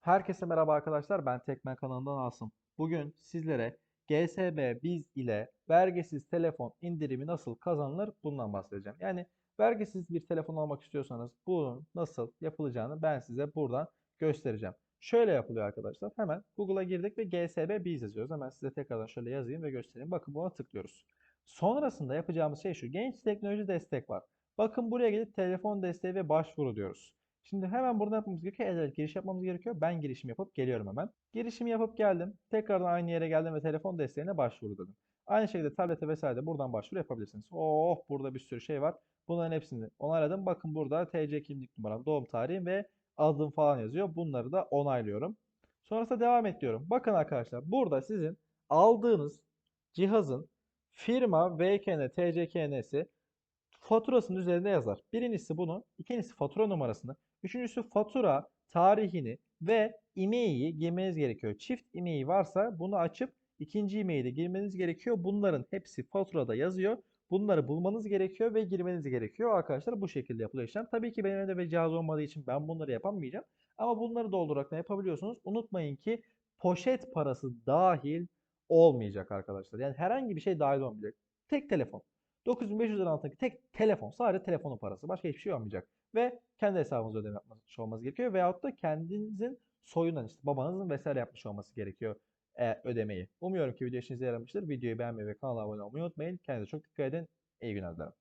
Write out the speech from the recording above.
Herkese merhaba arkadaşlar. Ben Tekmen kanalından Asım. Bugün sizlere GSB Biz ile vergisiz telefon indirimi nasıl kazanılır bundan bahsedeceğim. Yani vergisiz bir telefon almak istiyorsanız bunun nasıl yapılacağını ben size buradan göstereceğim. Şöyle yapılıyor arkadaşlar. Hemen Google'a girdik ve GSB Biz yazıyoruz. Hemen size tekrardan şöyle yazayım ve göstereyim. Bakın buna tıklıyoruz. Sonrasında yapacağımız şey şu. Genç teknoloji destek var. Bakın buraya gelip telefon desteği ve başvuru diyoruz. Şimdi hemen burada yapmamız gerekiyor. Evet giriş yapmamız gerekiyor. Ben girişim yapıp geliyorum hemen. Girişimi yapıp geldim. Tekrardan aynı yere geldim ve telefon desteğine başvuru dedim. Aynı şekilde tablete vesaire de buradan başvuru yapabilirsiniz. Oh burada bir sürü şey var. Bunların hepsini onayladım. Bakın burada TC kimlik numaram, doğum tarihim ve adım falan yazıyor. Bunları da onaylıyorum. Sonrasında devam et diyorum. Bakın arkadaşlar burada sizin aldığınız cihazın firma VKN, TCKN'si faturasının üzerinde yazar. Birincisi bunu, ikincisi fatura numarasını, üçüncüsü fatura tarihini ve e-mail'i girmeniz gerekiyor. Çift e-mail varsa bunu açıp ikinci e-mail'i girmeniz gerekiyor. Bunların hepsi faturada yazıyor. Bunları bulmanız gerekiyor ve girmeniz gerekiyor. Arkadaşlar bu şekilde yapılıyor işlem. Tabii ki benim evde bir cihaz olmadığı için ben bunları yapamayacağım. Ama bunları doldurarak ne yapabiliyorsunuz? Unutmayın ki poşet parası dahil olmayacak arkadaşlar. Yani herhangi bir şey dahil olmayacak. Tek telefon. 9500 lira altındaki tek telefon. Sadece telefonun parası. Başka hiçbir şey olmayacak. Ve kendi hesabınıza ödeme yapmış olması gerekiyor. Veyahut da kendinizin soyundan işte babanızın vesaire yapmış olması gerekiyor e, ödemeyi. Umuyorum ki video işinize yaramıştır. Videoyu beğenmeyi ve kanala abone olmayı unutmayın. Kendinize çok dikkat edin. İyi günler dilerim.